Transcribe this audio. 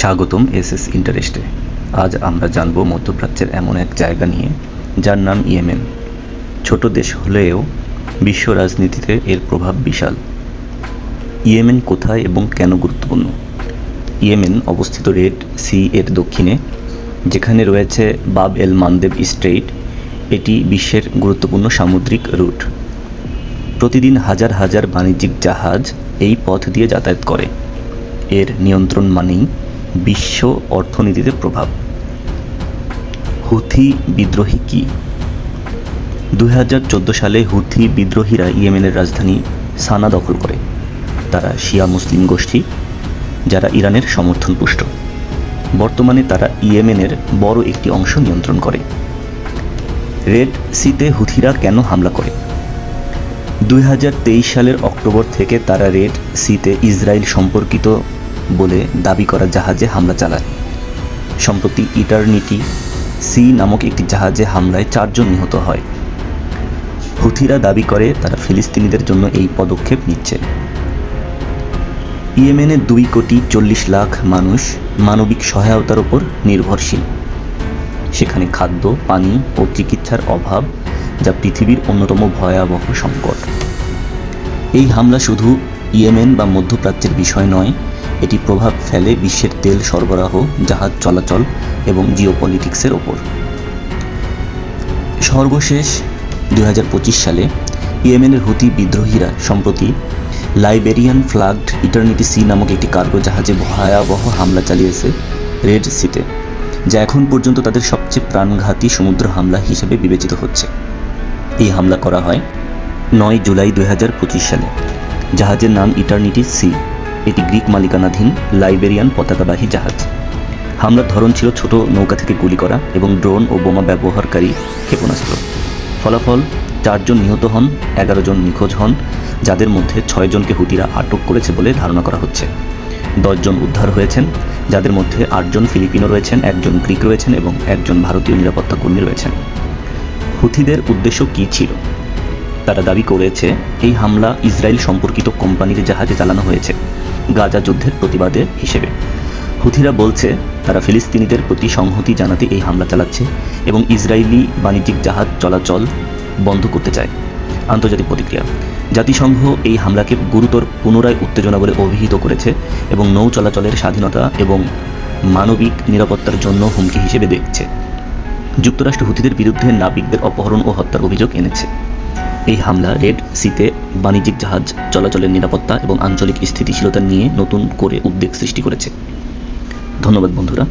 স্বাগতম S S ইন্টারেস্টে। আজ আমরা জানব মধ্যপ্রাচ্যের এমন এক জায়গা নিয়ে, যার নাম ইয়েমেন। ছোট দেশ হলেও বিশ্ব রাজনীতিতে এর প্রভাব বিশাল। ইয়েমেন কোথায় এবং কেন গুরুত্বপূর্ণ? ইয়েমেন অবস্থিত রেড সি এর দক্ষিণে, যেখানে রয়েছে বাব এল মানদেব স্ট্রেইট। এটি বিশ্বের গুরুত্বপূর্ণ সামুদ্রিক রুট। প্রতিদিন হাজার হাজার বাণিজ্যিক জাহাজ এই পথ দিয়ে যাতায়াত করে। এর নিয়ন্ত্রণ মানেই বিশ্ব অর্থনীতিতে প্রভাব। হুথি বিদ্রোহী কি? দুই হাজার চোদ্দ সালে হুথি বিদ্রোহীরা ইয়েমেনের রাজধানী সানা দখল করে। তারা শিয়া মুসলিম গোষ্ঠী, যারা ইরানের সমর্থন পুষ্ট বর্তমানে তারা ইয়েমেনের বড় একটি অংশ নিয়ন্ত্রণ করে। রেড সিতে হুথিরা কেন হামলা করে? দুই হাজার তেইশ সালের অক্টোবর থেকে তারা রেড সিতে ইসরায়েল সম্পর্কিত বলে দাবি করা জাহাজে হামলা চালায়। সম্প্রতি ইটারনিটি সি নামক একটি জাহাজে হামলায় চারজন নিহত হয়। হুথিরা দাবি করে তারা ফিলিস্তিনিদের জন্য এই পদক্ষেপ নিচ্ছে। ইয়েমেনে দুই কোটি চল্লিশ লাখ মানুষ মানবিক সহায়তার উপর নির্ভরশীল। সেখানে খাদ্য, পানি ও চিকিৎসার অভাব, যা পৃথিবীর অন্যতম ভয়াবহ সংকট। এই হামলা শুধু ইয়েমেন বা মধ্যপ্রাচ্যের বিষয় নয় এটি প্রভাব ফেলে বিশ্বের তেল সরবরাহ, জাহাজ চলাচল এবং জিওপলিটিক্সের ওপর। সর্বশেষ দু হাজার পঁচিশ সালে ইয়েমেনের হুতি বিদ্রোহীরা সম্প্রতি লাইবেরিয়ান ফ্লাগড ইটার্নিটি সি নামক একটি কার্গো জাহাজে ভয়াবহ হামলা চালিয়েছে রেড সিতে, যা এখন পর্যন্ত তাদের সবচেয়ে প্রাণঘাতী সমুদ্র হামলা হিসেবে বিবেচিত হচ্ছে। এই হামলা করা হয় নয় জুলাই দুই হাজার পঁচিশ সালে। জাহাজের নাম ইটার্নিটি সি। এটি গ্রিক মালিকানাধীন লাইবেরিয়ান পতাকাবাহী জাহাজ। হামলার ধরন ছিল ছোট, নৌকা থেকে গুলি করা এবং ড্রোন ও বোমা ব্যবহারকারী ক্ষেপণাস্ত্র। ফলাফল, চারজন নিহত হন, এগারো জন নিখোঁজ হন, যাদের মধ্যে ছয়জনকে হুতিরা আটক করেছে বলে ধারণা করা হচ্ছে। দশজন উদ্ধার হয়েছেন, যাদের মধ্যে আটজন ফিলিপিনো রয়েছেন একজন গ্রিক রয়েছেন এবং একজন ভারতীয় নিরাপত্তা কর্মী রয়েছেন। হুথিদের উদ্দেশ্য কী ছিল? তারা দাবি করেছে, এই হামলা ইসরায়েল সম্পর্কিত কোম্পানির জাহাজে চালানো হয়েছে। গাজা যুদ্ধের প্রতিবাদে হিসেবে। হুথিরা বলছে, তারা ফিলিস্তিনিদের প্রতি সংহতি জানাতে এই হামলা চালাচ্ছে এবং ইসরায়েলি বাণিজ্যিক জাহাজ চলাচল বন্ধ করতে চায়। আন্তর্জাতিক প্রতিক্রিয়া, জাতিসংঘ এই হামলাকে গুরুতর পুনরায় উত্তেজনা বলে অভিহিত করেছে এবং নৌ চলাচলের স্বাধীনতা এবং মানবিক নিরাপত্তার জন্য হুমকি হিসেবে দেখছে। যুক্তরাষ্ট্র হুতিদের বিরুদ্ধে নাবিকদের অপহরণ ও হত্যার অভিযোগ এনেছে। এই হামলা রেড সিতে বাণিজ্যিক জাহাজ, চলাচলের নিরাপত্তা এবং আঞ্চলিক স্থিতিশীলতা নিয়ে নতুন করে উদ্বেগ সৃষ্টি করেছে। ধন্যবাদ বন্ধুরা।